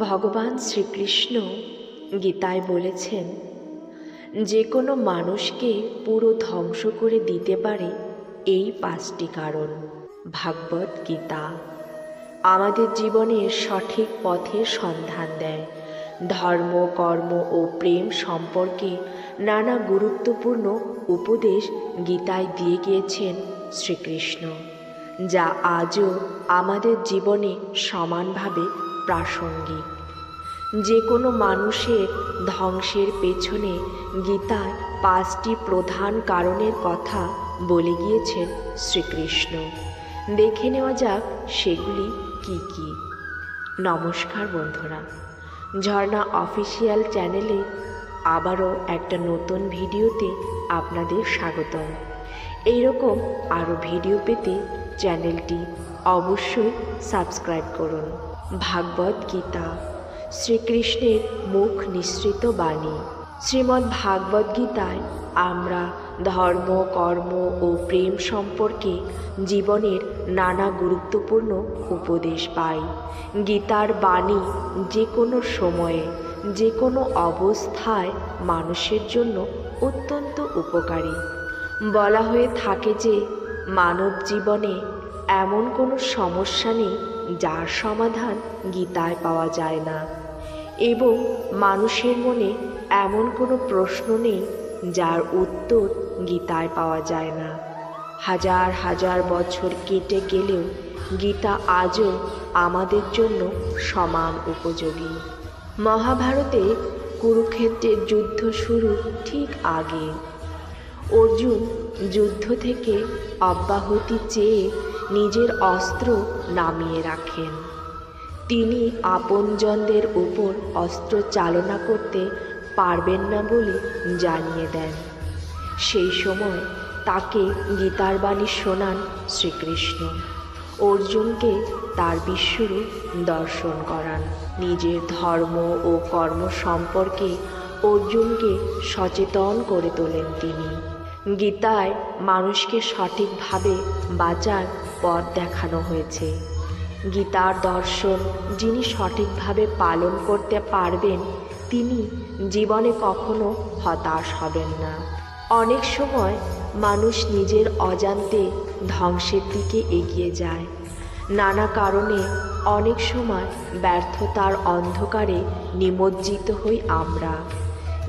ভগবান শ্রীকৃষ্ণ গীতায় বলেছেন, যে কোনো মানুষকে পুরো ধ্বংস করে দিতে পারে এই পাঁচটি কারণ। ভাগবত গীতা আমাদের জীবনের সঠিক পথের সন্ধান দেয়। ধর্ম, কর্ম ও প্রেম সম্পর্কে নানা গুরুত্বপূর্ণ উপদেশ গীতায় দিয়ে গিয়েছেন শ্রীকৃষ্ণ, যা আজও আমাদের জীবনে সমানভাবে প্রাসঙ্গিক। যে কোনো মানুষের ধ্বংসের পেছনে গীতায় পাঁচটি প্রধান কারণের কথা বলে গিয়েছেন শ্রীকৃষ্ণ। দেখে নেওয়া যাক সেগুলি কি কি। নমস্কার বন্ধুরা। ঝর্ণা অফিসিয়াল চ্যানেলে আবারও একটা নতুন ভিডিওতে আপনাদের স্বাগতম। এইরকম আরও ভিডিও পেতে চ্যানেলটি অবশ্যই সাবস্ক্রাইব করুন। ভাগবত গীতা, শ্রীকৃষ্ণের মুখ নিঃসৃত বাণী। শ্রীমদ্ ভাগবত গীতায় আমরা ধর্ম, কর্ম ও প্রেম সম্পর্কে জীবনের নানা গুরুত্বপূর্ণ উপদেশ পাই। গীতার বাণী যে কোনো সময়ে, যে কোনো অবস্থায় মানুষের জন্য অত্যন্ত উপকারী। বলা হয়ে থাকে যে মানব জীবনে এমন কোনো সমস্যা নেই যার সমাধান গীতায় পাওয়া যায় না। এবং মানুষের মনে এমন কোনো প্রশ্ন নেই যার উত্তর গীতায় পাওয়া যায় না। হাজার হাজার বছর কেটে গেলেও গীতা আজও আমাদের জন্য সমান উপযোগী। মহাভারতে কুরুক্ষেত্রের যুদ্ধ শুরু ঠিক আগে। অর্জুন যুদ্ধ থেকে অব্যাহতি চেয়ে নিজের অস্ত্র নামিয়ে রাখেন। তিনি আপনজনদের উপর অস্ত্র চালনা করতে পারবেন না বলে জানিয়ে দেন। সেই সময় তাকে গীতার বাণী শোনান শ্রীকৃষ্ণ। অর্জুনকে তার বিশ্বরূপ দর্শন করান। নিজের ধর্ম ও কর্ম সম্পর্কে অর্জুনকে সচেতন করে তোলেন তিনি। গীতায় মানুষকে সঠিকভাবে বাঁচার পথ দেখানো হয়েছে। গীতার দর্শন যিনি সঠিকভাবে পালন করতে পারবেন, তিনি জীবনে কখনো হতাশ হবেন না। অনেক সময় মানুষ নিজের অজান্তে ধ্বংসের দিকে এগিয়ে যায়। নানা কারণে অনেক সময় ব্যর্থতার অন্ধকারে নিমজ্জিত হই আমরা।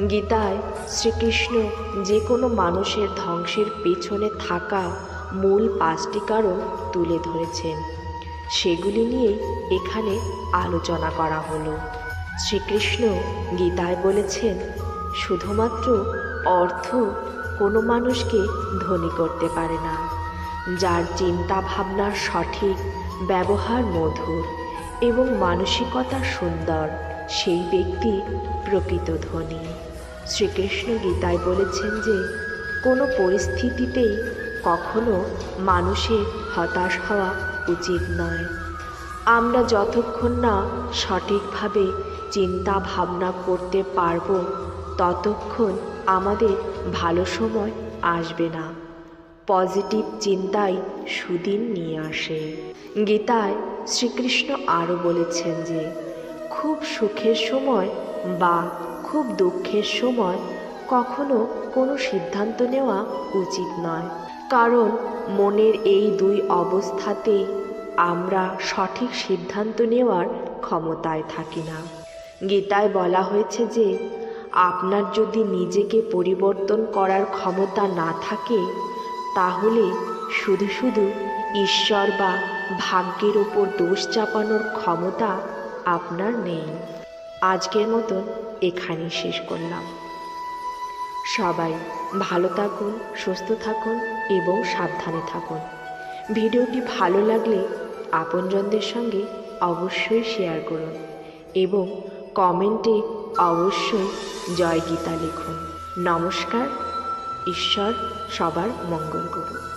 গীতায় শ্রীকৃষ্ণ যে কোনো মানুষের ধ্বংসের পেছনে থাকা মূল পাঁচটি কারণ তুলে ধরেছেন। সেগুলি নিয়ে এখানে আলোচনা করা হলো। শ্রীকৃষ্ণ গীতায় বলেছেন, শুধুমাত্র অর্থ কোনো মানুষকে ধনী করতে পারে না। যার চিন্তা ভাবনার সঠিক ব্যবহার মধুর এবং মানসিকতা সুন্দর, সেই ব্যক্তি প্রকৃত ধনী। শ্রীকৃষ্ণ গীতায় বলেছেন যে, কোনো পরিস্থিতিতেই কখনো মানুষের হতাশ হওয়া উচিত নয়। আমরা যতক্ষণ না সঠিকভাবে চিন্তা ভাবনা করতে পারব, ততক্ষণ আমাদের ভালো সময় আসবে না। পজিটিভ চিন্তাই সুদিন নিয়ে আসে। গীতায় শ্রীকৃষ্ণ আরও বলেছেন যে, খুব সুখের সময় বা খুব দুঃখের সময় কখনো কোনো সিদ্ধান্ত নেওয়া উচিত নয়। কারণ মনের এই দুই অবস্থাতেই আমরা সঠিক সিদ্ধান্ত নেওয়ার ক্ষমতায় থাকি না। গীতায় বলা হয়েছে যে, আপনার যদি নিজেকে পরিবর্তন করার ক্ষমতা না থাকে, তাহলে শুধু শুধু ঈশ্বর বা ভাগ্যের ওপর দোষ চাপানোর ক্ষমতা আপনার নেই। আজকের মতন এখানেই শেষ করলাম। সবাই ভালো থাকুন, সুস্থ থাকুন এবং সাবধানে থাকুন। ভিডিওটি ভালো লাগলে আপনজনদের সঙ্গে অবশ্যই শেয়ার করুন এবং কমেন্টে অবশ্যই জয় গীতা লিখুন। নমস্কার, ঈশ্বর সবার মঙ্গল করুন।